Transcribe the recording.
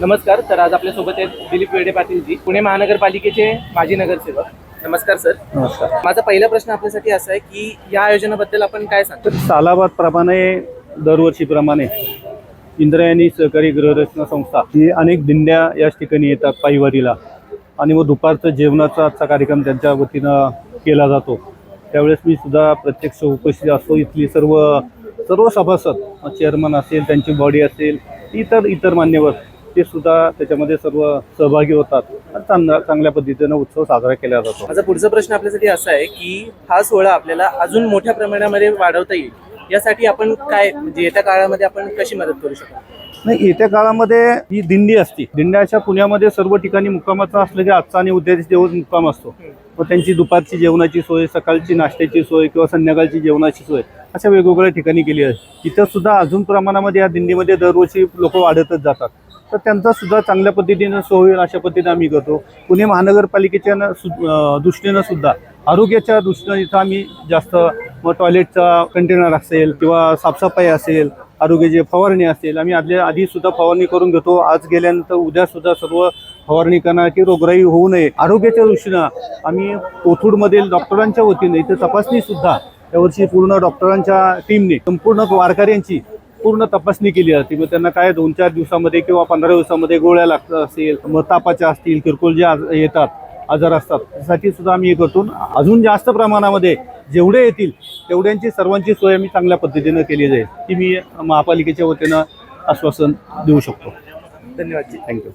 नमस्कार तर आज आपल्यासोबत आहेत दिलीप वेडे पाटीलजी पुणे महानगरपालिकेचे माजी नगरसेवक. नमस्कार सर. नमस्कार. माझा पहिला प्रश्न आपल्यासाठी असा आहे की या आयोजनाबद्दल आपण काय सांगतो? तर सालाबादप्रमाणे दरवर्षीप्रमाणे इंद्रायणी सहकारी गृहरचना संस्था ही अनेक दिंड्या याच ठिकाणी येतात पायवारीला. आणि मग दुपारचं जेवणाचा आजचा कार्यक्रम त्यांच्या वतीनं केला जातो. त्यावेळेस मी सुद्धा प्रत्यक्ष उपस्थित असतो. इथली सर्व सर्व सभासद चेअरमन असेल त्यांची बॉडी असेल इतर इतर मान्यवर ते सुद्धा त्याच्यामध्ये सर्व सहभागी होतात. आणि चांगल्या पद्धतीनं उत्सव साजरा केला जातो. माझा पुढचा प्रश्न आपल्यासाठी असा आहे की हा सोहळा आपल्याला अजून मोठ्या प्रमाणामध्ये वाढवता येईल. यासाठी आपण काय म्हणजे येत्या काळामध्ये आपण कशी मदत करू शकतो? नाही येत्या काळामध्ये ही दिंडी असते. दिंड्याच्या पुण्यामध्ये सर्व ठिकाणी मुक्कामाचा असलं की आजचा आणि उद्याचा दिवस मुक्काम असतो. मग त्यांची दुपारची जेवणाची सोय सकाळची नाश्त्याची सोय किंवा संध्याकाळची जेवणाची सोय अशा वेगवेगळ्या ठिकाणी केली आहे. इथं सुद्धा अजून प्रमाणामध्ये या दिंडीमध्ये दरवर्षी लोक वाढतच जातात. तर त्यांचा सुद्धा चांगल्या पद्धतीनं सोय होईल अशा पद्धतीने आम्ही करतो. पुणे महानगरपालिकेच्या न- सु- दृष्टीनं सुद्धा आरोग्याच्या दृष्टीनं इथं आम्ही जास्त मग टॉयलेटचा कंटेनर असेल किंवा साफसफाई असेल आरोग्याची फवारणी असेल आम्ही आदल्या आधी सुद्धा फवारणी करून घेतो. आज गेल्यानंतर उद्या सुद्धा सर्व फवारणी करणार की रोगराई होऊ नये. आरोग्याच्या दृष्टीनं आम्ही कोथरूडमधील डॉक्टरांच्या वतीने इथं तपासणी सुद्धा यावर्षी पूर्ण डॉक्टरांच्या टीमने संपूर्ण वारकऱ्यांची पूर्ण तपासणी केली जाते. मग त्यांना काय दोन चार दिवसामध्ये किंवा पंधरा दिवसामध्ये गोळ्या लागतात असेल मग तापाच्या असतील किरकोळ जे येतात आजार असतात त्यासाठी सुद्धा आम्ही हे करतो. अजून जास्त प्रमाणामध्ये जेवढे येतील तेवढ्यांची सर्वांची सोय आम्ही चांगल्या पद्धतीनं केली जाईल ती मी महापालिकेच्या वतीनं आश्वासन देऊ शकतो. धन्यवाद थँक्यू